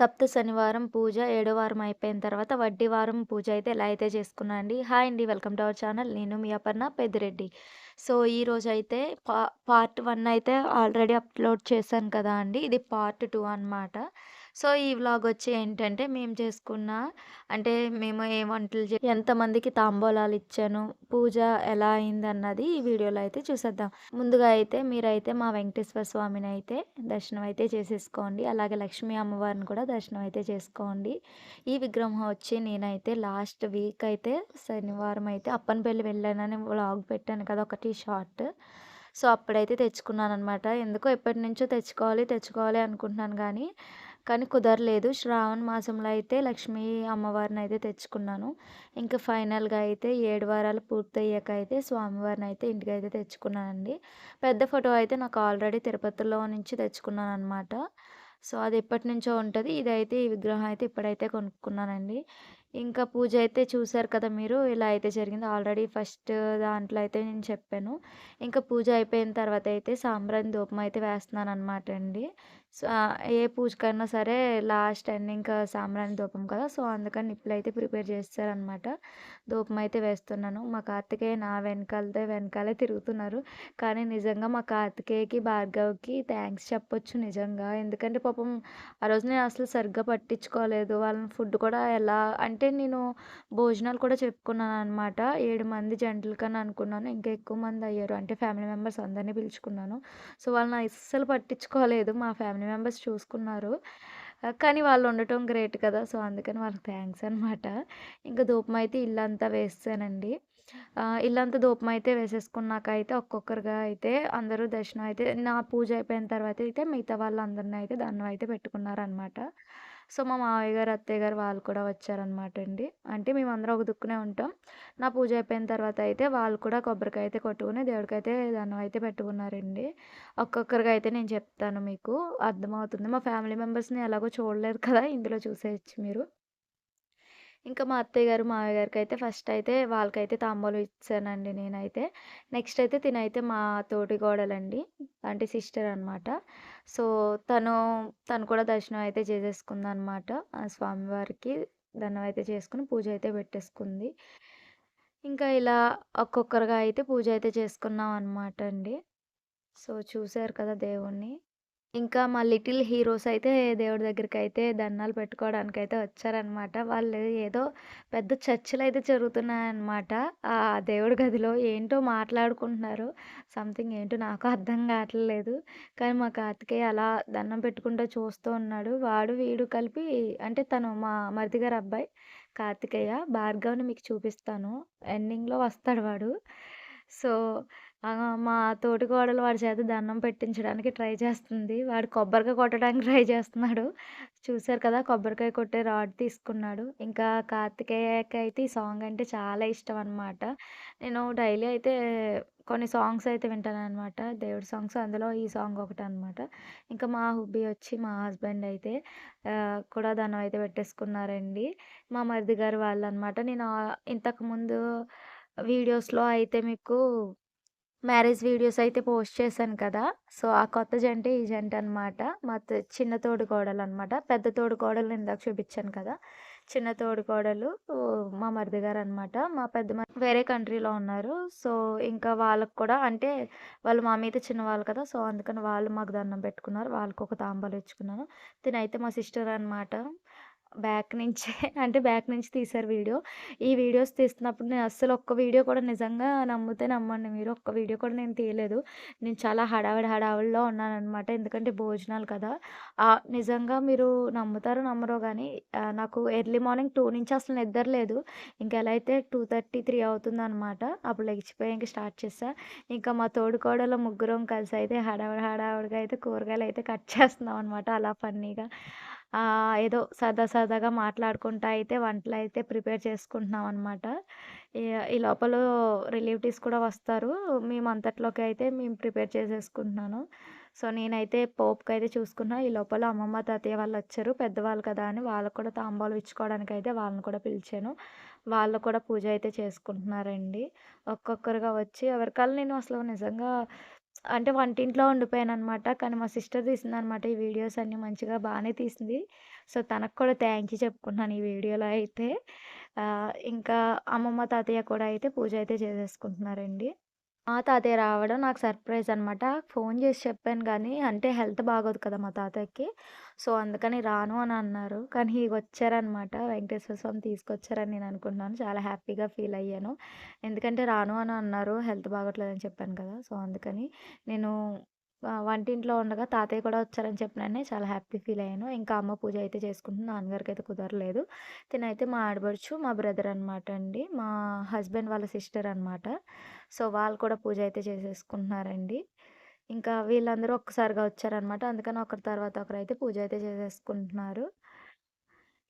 సప్త శనివారం పూజ ఏడో వారం అయిపోయిన తర్వాత వడ్డీ వారం పూజ అయితే ఎలా అయితే చేసుకున్నా అండి. హాయ్ అండి వెల్కమ్ టు అవర్ ఛానల్. నేను మీ అపర్ణ పెద్దిరెడ్డి. సో ఈరోజు అయితే పా పార్ట్ వన్ అయితే ఆల్రెడీ అప్లోడ్ చేశాను కదా అండి. ఇది పార్ట్ టూ అనమాట సో ఈ వ్లాగ్ వచ్చి ఏంటంటే మేము చేసుకున్న అంటే మేము ఏ వంటలు చే ఎంతమందికి తాంబూలాలు ఇచ్చాను పూజ ఎలా అయింది అన్నది ఈ వీడియోలో అయితే చూసేద్దాం. ముందుగా అయితే మీరైతే మా వెంకటేశ్వర స్వామిని అయితే దర్శనం అయితే చేసేసుకోండి. అలాగే లక్ష్మీ అమ్మవారిని కూడా దర్శనం అయితే చేసుకోండి. ఈ విగ్రహం వచ్చి నేనైతే లాస్ట్ వీక్ అయితే శనివారం అయితే అప్పనపల్లి వెళ్ళానని వ్లాగ్ పెట్టాను కదా ఒకటి షార్ట్. సో అప్పుడైతే తెచ్చుకున్నాను అనమాట ఎందుకో ఎప్పటి నుంచో తెచ్చుకోవాలి తెచ్చుకోవాలి అనుకుంటున్నాను కానీ కానీ కుదరలేదు. శ్రావణ మాసంలో అయితే లక్ష్మీ అమ్మవారిని అయితే తెచ్చుకున్నాను. ఇంకా ఫైనల్గా అయితే ఏడు వారాలు పూర్తయ్యాక అయితే స్వామివారిని అయితే ఇంటికి అయితే తెచ్చుకున్నానండి. పెద్ద ఫోటో అయితే నాకు ఆల్రెడీ తిరుపతిలో నుంచి తెచ్చుకున్నాను అనమాట సో అది ఎప్పటి నుంచో ఉంటుంది. ఇదైతే ఈ విగ్రహం అయితే ఇప్పుడైతే కొనుక్కున్నానండి. ఇంకా పూజ అయితే చూసారు కదా మీరు ఇలా అయితే జరిగింది. ఆల్రెడీ ఫస్ట్ దాంట్లో అయితే నేను చెప్పాను. ఇంకా పూజ అయిపోయిన తర్వాత అయితే సాంబ్రాణి ధూపం అయితే వేస్తున్నాను అనమాట అండి. సో ఏ పూజకైనా సరే లాస్ట్ అండ్ ఇంకా సాంబ్రాణి ధూపం కదా సో అందుకని నిప్పులు అయితే ప్రిపేర్ చేస్తారనమాట ధూపం అయితే వేస్తున్నాను. మా కార్తికేయ నా వెనకాలదే వెనకాలే తిరుగుతున్నారు. కానీ నిజంగా మా కార్తికేయకి భార్గవ్కి థ్యాంక్స్ చెప్పొచ్చు నిజంగా. ఎందుకంటే పాపం ఆ రోజు నేను అసలు సరిగ్గా పట్టించుకోలేదు. వాళ్ళని ఫుడ్ కూడా ఎలా అంటే నేను భోజనాలు కూడా చెప్పుకున్నాను అనమాట ఏడు మంది జంటలకని అనుకున్నాను. ఇంకా ఎక్కువ మంది అయ్యారు. అంటే ఫ్యామిలీ మెంబర్స్ అందరినీ పిలుచుకున్నాను. సో వాళ్ళని అస్సలు పట్టించుకోలేదు. మా ఫ్యామిలీ మెంబర్స్ చూసుకున్నారు. కానీ వాళ్ళు ఉండటం గ్రేట్ కదా. సో అందుకని వాళ్ళకి థ్యాంక్స్ అనమాట ఇంకా ధూపం అయితే ఇల్లంతా వేస్తానండి. ఇల్లంతా ధూపం అయితే వేసేసుకున్నాక అయితే ఒక్కొక్కరుగా అయితే అందరూ దర్శనం అయితే నా పూజ అయిపోయిన తర్వాత అయితే మిగతా వాళ్ళందరిని అయితే దండం అయితే పెట్టుకున్నారనమాట సో మా మావయ్య గారు అత్తయ్య గారు వాళ్ళు కూడా వచ్చారనమాట అండి. అంటే మేమందరం ఒక దుక్కునే ఉంటాం. నా పూజ అయిపోయిన తర్వాత అయితే వాళ్ళు కూడా కొబ్బరికాయ అయితే కొట్టుకుని దేవుడికైతే దండం అయితే పెట్టుకున్నారండి. ఒక్కొక్కరిగా అయితే నేను చెప్తాను మీకు. అర్థమవుతుంది. మా ఫ్యామిలీ మెంబర్స్ని ఎలాగో చూడలేదు కదా ఇందులో చూసేయచ్చు మీరు. ఇంకా మా అత్తయ్య గారు మావయ్య గారికి అయితే ఫస్ట్ అయితే వాళ్ళకైతే తాంబూలం ఇచ్చానండి నేనైతే. నెక్స్ట్ అయితే తినైతే మా తోటి గోడలండి అంటే సిస్టర్ అనమాట సో తను తను కూడా దర్శనం అయితే చేసేసుకుందనమాట ఆ స్వామివారికి దండం అయితే చేసుకుని పూజ అయితే పెట్టేసుకుంది. ఇంకా ఇలా ఒక్కొక్కరుగా అయితే పూజ అయితే చేసుకున్నాం అనమాట అండి. సో చూశారు కదా దేవుణ్ణి. ఇంకా మా లిటిల్ హీరోస్ అయితే దేవుడి దగ్గరికి అయితే దండాలు అయితే వచ్చారనమాట. వాళ్ళు ఏదో పెద్ద చర్చలయితే జరుగుతున్నాయన్నమాట. ఆ దేవుడి గదిలో ఏంటో మాట్లాడుకుంటున్నారు. సంథింగ్ ఏంటో నాకు అర్థం కావట్లేదు. కానీ మా కార్తికేయ అలా దండం పెట్టుకుంటూ చూస్తూ ఉన్నాడు. వాడు, వీడు కలిపి అంటే తను మా మరిది గారు అబ్బాయి కార్తికేయ. భార్గవ్‌ని మీకు చూపిస్తాను. ఎండింగ్‌లో వస్తాడు వాడు. సో మా తోటి గోడలు వాడి చేత దండం పెట్టించడానికి ట్రై చేస్తుంది. వాడు కొబ్బరికాయ కొట్టడానికి ట్రై చేస్తున్నాడు. చూశారు కదా! కొబ్బరికాయ కొట్టే రాడ్ తీసుకున్నాడు. ఇంకా కార్తికేయకైతే ఈ సాంగ్ అంటే చాలా ఇష్టం అనమాట. నేను డైలీ అయితే కొన్ని సాంగ్స్ అయితే వింటాను అనమాట దేవుడి సాంగ్స్. అందులో ఈ సాంగ్ ఒకటి అనమాట ఇంకా మా హుబ్బీ వచ్చి మా హస్బెండ్ అయితే కూడా దండం అయితే పెట్టేసుకున్నారండి. మా మరిది గారు వాళ్ళు అనమాట నేను ఇంతకుముందు వీడియోస్‌లో అయితే మీకు మ్యారేజ్ వీడియోస్ అయితే పోస్ట్ చేశాను కదా! సో, ఆ కొత్త జంట ఈ జంటనమాట. మా చిన్న తోడుకోడలు అనమాట పెద్ద తోడుకోడలు ఇందాక చూపించాను కదా! చిన్న తోడికోడలు మా మరిది గారు అనమాట మా పెద్ద వేరే కంట్రీలో ఉన్నారు. సో, ఇంకా వాళ్ళకి కూడా అంటే వాళ్ళు మా మీద చిన్నవాళ్ళు కదా! సో, అందుకని వాళ్ళు మాకు దండం పెట్టుకున్నారు. వాళ్ళకు ఒక తాంబాలు ఇచ్చుకున్నాను. తినైతే మా సిస్టర్ అనమాట. బ్యాక్ నుంచే అంటే బ్యాక్ నుంచి తీశారు వీడియో. ఈ వీడియోస్ తీస్తున్నప్పుడు నేను అస్సలు ఒక్క వీడియో కూడా నిజంగా నమ్మితే నమ్మండి మీరు. ఒక్క వీడియో కూడా నేను తీయలేదు. నేను చాలా హడావిడి హడావిడిలో ఉన్నానమాట ఎందుకంటే భోజనాలు కదా! నిజంగా మీరు నమ్ముతారో నమ్మరో కానీ నాకు ఎర్లీ మార్నింగ్ టూ నుంచి అసలు నిద్ర లేదు. ఇంక ఎలా అయితే 2:30, 3 అవుతుందనమాట. అప్పుడు లెగిచిపోయి ఇంకా స్టార్ట్ చేశా. ఇంకా మా తోడికోడలు ముగ్గురం కలిసి అయితే హడావిడి హడావిడిగా అయితే కూరగాయలు అయితే కట్ చేస్తున్నాం అనమాట అలా ఫన్నీగా. ఏదో సరదా సరదాగా మాట్లాడుకుంటా అయితే వంటలు అయితే ప్రిపేర్ చేసుకుంటున్నాం అనమాట. ఈ ఈ లోపల రిలేటివ్స్ కూడా వస్తారు. మేము అంతట్లోకి అయితే మేము ప్రిపేర్ చేసేసుకుంటున్నాను. సో, నేనైతే పోపుకైతే చూసుకున్నా. ఈ లోపల అమ్మమ్మ, తాతయ్య వాళ్ళు వచ్చారు పెద్దవాళ్ళు కదా అని వాళ్ళకి కూడా తాంబాలు ఇచ్చుకోవడానికి అయితే వాళ్ళని కూడా పిలిచాను. వాళ్ళు కూడా పూజ అయితే చేసుకుంటున్నారండి. ఒక్కొక్కరుగా వచ్చి ఎవరికాలు నేను అసలు నిజంగా అంటే వంటింట్లో ఉండిపోయాననమాట. కానీ మా సిస్టర్ తీసిందనమాట ఈ వీడియోస్ అన్నీ మంచిగా బాగానే తీసింది. సో, తనకు కూడా థ్యాంక్ యూ చెప్పుకుంటున్నాను ఈ వీడియోలో అయితే. ఇంకా అమ్మమ్మ, తాతయ్య కూడా అయితే పూజ అయితే చేసేసుకుంటున్నారండి. మా తాతయ్య రావడం నాకు సర్ప్రైజ్ అనమాట. ఫోన్ చేసి చెప్పాను కానీ అంటే హెల్త్ బాగోదు కదా మా తాతయ్యకి. సో, అందుకని రాను అని అన్నారు. కానీ వచ్చారనమాట. వెంకటేశ్వర స్వామి తీసుకొచ్చారని నేను అనుకుంటున్నాను. చాలా హ్యాపీగా ఫీల్ అయ్యాను. ఎందుకంటే రాను అని అన్నారు. హెల్త్ బాగోట్లేదని చెప్పాను కదా! సో, అందుకని నేను వంటింట్లో ఉండగా తాతయ్య కూడా వచ్చారని చెప్పిననే చాలా హ్యాపీ ఫీల్ అయ్యాను. ఇంకా అమ్మ పూజ అయితే చేసుకుంటుంది. అయితే కుదరలేదు. తినైతే మా ఆడబడుచు మా బ్రదర్ అనమాట అండి. మా హస్బెండ్ వాళ్ళ సిస్టర్ అనమాట. సో, వాళ్ళు కూడా పూజ అయితే చేసేసుకుంటున్నారండి. ఇంకా వీళ్ళందరూ ఒక్కసారిగా వచ్చారనమాట. అందుకని ఒకరి తర్వాత ఒకరైతే పూజ అయితే చేసేసుకుంటున్నారు.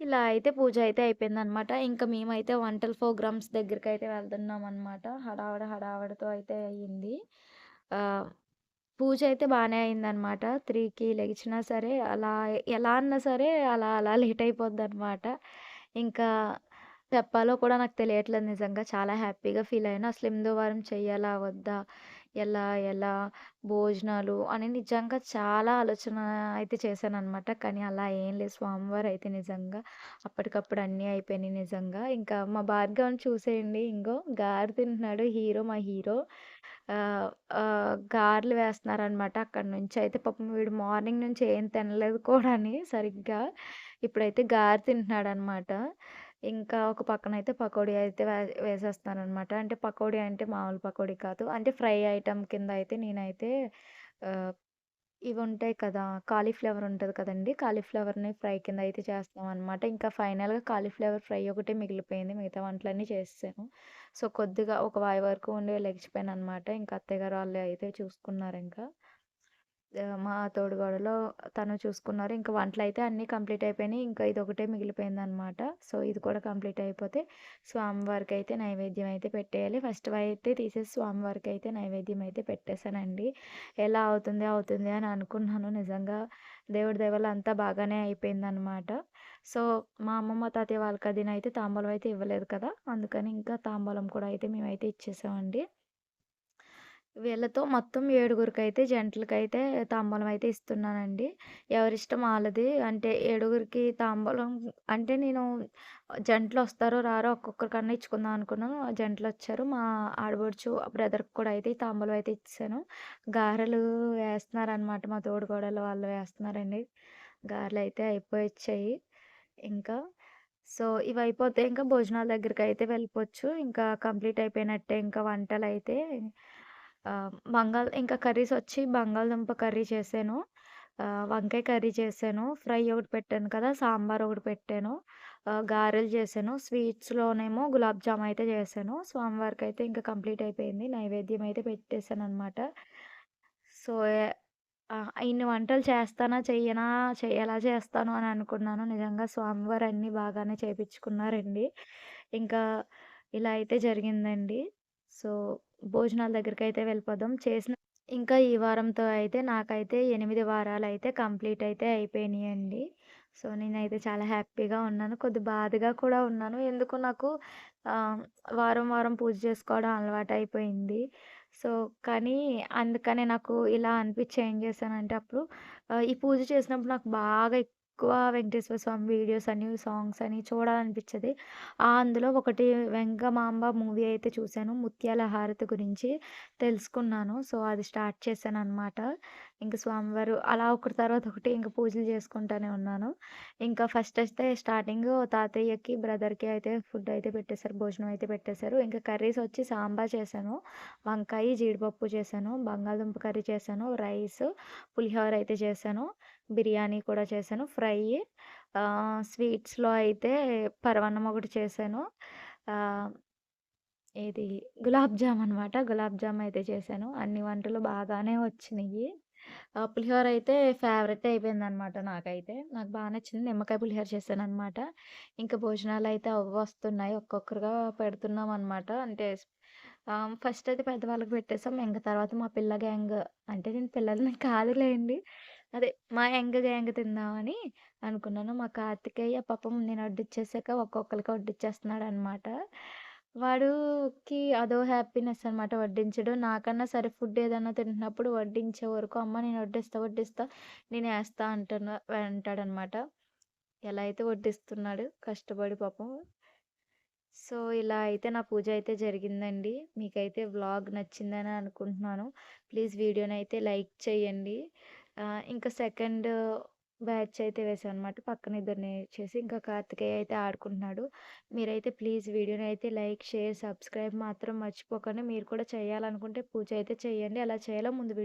ఇలా అయితే పూజ అయితే అయిపోయిందనమాట. ఇంకా మేమైతే వంటల ప్రోగ్రామ్స్ దగ్గరికి అయితే వెళ్తున్నాం అనమాట హడావడ హడావిడితో అయితే అయ్యింది. పూజ అయితే బాగానే అయిందనమాట. త్రీకి లెగిచినా సరే అలా ఎలా అన్నా సరే అలా అలా లేట్ అయిపోద్దనమాట. ఇంకా చెప్పాలో కూడా నాకు తెలియట్లేదు నిజంగా. చాలా హ్యాపీగా ఫీల్ అయ్యాను. అసలు ఎనిమిదో వారం చెయ్యాలా? వద్దా? ఎలా? ఎలా? భోజనాలు అని నిజంగా చాలా ఆలోచన అయితే చేశాను అనమాట కానీ అలా ఏం లేదు. స్వామివారు అయితే నిజంగా అప్పటికప్పుడు అన్నీ అయిపోయినాయి నిజంగా. ఇంకా మా భార్గవని చూసేయండి ఇంగో గారు తింటున్నాడు హీరో మా హీరో. గారెలు వేస్తున్నారనమాట. అక్కడి నుంచి అయితే పాపం వీడు మార్నింగ్ నుంచి ఏం తినలేదు కూడా అని సరిగ్గా. ఇప్పుడైతే గారి తింటున్నాడు అనమాట ఇంకా ఒక పక్కన అయితే పకోడీ అయితే వే అనమాట అంటే పకోడీ అంటే మామూలు పకోడీ కాదు. అంటే ఫ్రై ఐటమ్ కింద అయితే నేనైతే ఇవి ఉంటాయి కదా! కాలీఫ్లవర్ ఉంటుంది కదండి కాలీఫ్లవర్‌ని ఫ్రై కింద అయితే చేస్తాం అనమాట ఇంకా ఫైనల్‌గా కాలీఫ్లవర్ ఫ్రై ఒకటే మిగిలిపోయింది. మిగతా వంటలన్నీ చేస్తాను సో, కొద్దిగా ఒక వాయి వరకు ఉండి లెగిచిపోయాననమాట. ఇంకా అత్తయ్య గారు వాళ్ళు అయితే చూసుకున్నారు ఇంకా మా తోడుగోడలో తను చూసుకున్నారు. ఇంకా వంటలు అయితే అన్నీ కంప్లీట్ అయిపోయినాయి. ఇంకా ఇది ఒకటే మిగిలిపోయిందనమాట. సో, ఇది కూడా కంప్లీట్ అయిపోతే స్వామివారికైతే నైవేద్యం అయితే పెట్టేయాలి. ఫస్ట్ అయితే తీసేసి స్వామివారికైతే నైవేద్యం అయితే పెట్టేశానండి ఎలా అవుతుంది, అవుతుంది అని అనుకున్నాను. నిజంగా దేవుడి దయ అంతా బాగానే అయిపోయిందనమాట. సో, మా అమ్మమ్మ, తాతయ్య వాళ్ళకి అదినైతే తాంబూలం అయితే ఇవ్వలేదు కదా! అందుకని ఇంకా తాంబూలం కూడా అయితే మేమైతే ఇచ్చేసామండి. వీళ్ళతో మొత్తం ఏడుగురికి ఏడుగురికైతే జంటలకైతే తాంబూలం అయితే ఇస్తున్నానండి. ఎవరిష్టం వాళ్ళది అంటే ఏడుగురికి తాంబూలం అంటే నేను జంటలు వస్తారో రారో ఒక్కొక్కరికన్నా ఇచ్చుకుందాం అనుకున్నాను. జంటలు వచ్చారు మా ఆడబడుచు బ్రదర్‌కి కూడా అయితే తాంబూలం అయితే ఇచ్చాను గారెలు వేస్తున్నారనమాట. మా తోడికోడలు వాళ్ళు వేస్తున్నారండి. గారెలు అయితే అయిపోయొచ్చాయి. ఇంకా సో, ఇవి అయిపోతే ఇంకా భోజనాల అయితే వెళ్ళిపోవచ్చు. ఇంకా కంప్లీట్ అయిపోయినట్టే ఇంకా వంటలు అయితే బంగాళ ఇంకా కర్రీస్ వచ్చి బంగాళదుంప కర్రీ చేశాను. వంకాయ కర్రీ చేశాను. ఫ్రై ఒకటి పెట్టాను కదా! సాంబార్ ఒకటి పెట్టాను. గారెలు చేశాను. స్వీట్స్‌లోనేమో గులాబ్ జామ్ అయితే చేశాను. స్వామివారికి అయితే ఇంకా కంప్లీట్ అయిపోయింది. నైవేద్యం అయితే పెట్టేసాననమాట. సో, ఇన్ని వంటలు చేస్తానా? చెయ్యనా? చె ఎలా చేస్తాను అని అనుకున్నాను. నిజంగా స్వామివారు అన్నీ బాగానే చేయించుకున్నారండి ఇంకా ఇలా అయితే జరిగిందండి. సో, భోజనాల దగ్గరికి అయితే వెళ్ళిపోదాం. చేసిన ఇంకా ఈ వారంతో అయితే నాకైతే ఎనిమిది వారాలు అయితే కంప్లీట్ అయితే అయిపోయినాయండి సో, నేనైతే చాలా హ్యాపీగా ఉన్నాను. కొద్ది బాధగా కూడా ఉన్నాను. ఎందుకు నాకు వారం, వారం పూజ చేసుకోవడం అలవాటు అయిపోయింది సో, కానీ అందుకనే నాకు ఇలా అనిపించి ఏం చేశానంటే అప్పుడు ఈ పూజ చేసినప్పుడు నాకు బాగా ఎక్కువ వెంకటేశ్వర స్వామి వీడియోస్ అని, సాంగ్స్ అని చూడాలనిపించేది అందులో ఒకటి వెంకమాంబ మూవీ అయితే చూశాను. ముత్యాల హారతి గురించి తెలుసుకున్నాను. సో, అది స్టార్ట్ చేశాను అనమాట ఇంక స్వామివారు అలా ఒకటి తర్వాత ఒకటి ఇంకా పూజలు చేసుకుంటూనే ఉన్నాను. ఇంకా ఫస్ట్ అయితే స్టార్టింగ్ తాతయ్యకి, బ్రదర్‌కి అయితే ఫుడ్ అయితే పెట్టేశారు భోజనం అయితే పెట్టేశారు ఇంకా కర్రీస్ వచ్చి సాంబార్ చేశాను. వంకాయి, జీడిపప్పు చేశాను. బంగాళదుంప కర్రీ చేశాను. రైస్, పులిహోర అయితే చేశాను. బిర్యానీ కూడా చేశాను. ఫ్రై స్వీట్స్‌లో అయితే పరవన్నం ఒకటి చేశాను. ఇది గులాబ్ జామ్ అనమాట. గులాబ్ జామ్ అయితే చేశాను. అన్ని వంటలు బాగానే వచ్చినాయి పులిహోర అయితే ఫేవరెట్ అయిపోయిందనమాట నాకైతే. నాకు బాగా నచ్చింది. నిమ్మకాయ పులిహోర చేశాను అనమాట ఇంకా భోజనాలు అయితే అవ్వొస్తున్నాయి. ఒక్కొక్కరుగా పెడుతున్నాం అనమాట అంటే ఫస్ట్ అయితే పెద్దవాళ్ళకి పెట్టేసాం. ఇంక తర్వాత మా పిల్ల గ్యాంగ్ అంటే నేను పిల్లలని కాదులేండి. అదే మా యంగ్ గ్యాంగ్ తిందామని అనుకున్నాను. మా కార్తికేయ పాపం నేను వడ్డిచ్చేసాక వడ్డించేస్తున్నాడు అనమాట వాడుకి అదో హ్యాపీనెస్ అనమాట వడ్డించడం. నాకన్నా సరే ఫుడ్ ఏదన్నా తింటున్నప్పుడు వడ్డించే వరకు అమ్మ నేను వడ్డిస్తా, వడ్డిస్తా నేను వేస్తా అంటున్న అంటాడనమాట. ఎలా అయితే వడ్డిస్తున్నాడు కష్టపడి పాపం. సో, ఇలా అయితే నా పూజ అయితే జరిగిందండి. మీకైతే వ్లాగ్ నచ్చిందని అనుకుంటున్నాను. ప్లీజ్ వీడియోని అయితే లైక్ చేయండి. ఇంకా సెకండ్ బ్యాచ్ అయితే వేసామనమాట. పక్కన ఇద్దరిని చేసి ఇంకా కార్తికేయ అయితే ఆడుకుంటున్నాడు. మీరైతే ప్లీజ్ వీడియోని అయితే లైక్, షేర్, సబ్స్క్రైబ్ మాత్రం మర్చిపోకండి. మీరు కూడా చేయాలనుకుంటే పూజ అయితే చేయండి. అలా చేయాలో ముందు వీడియో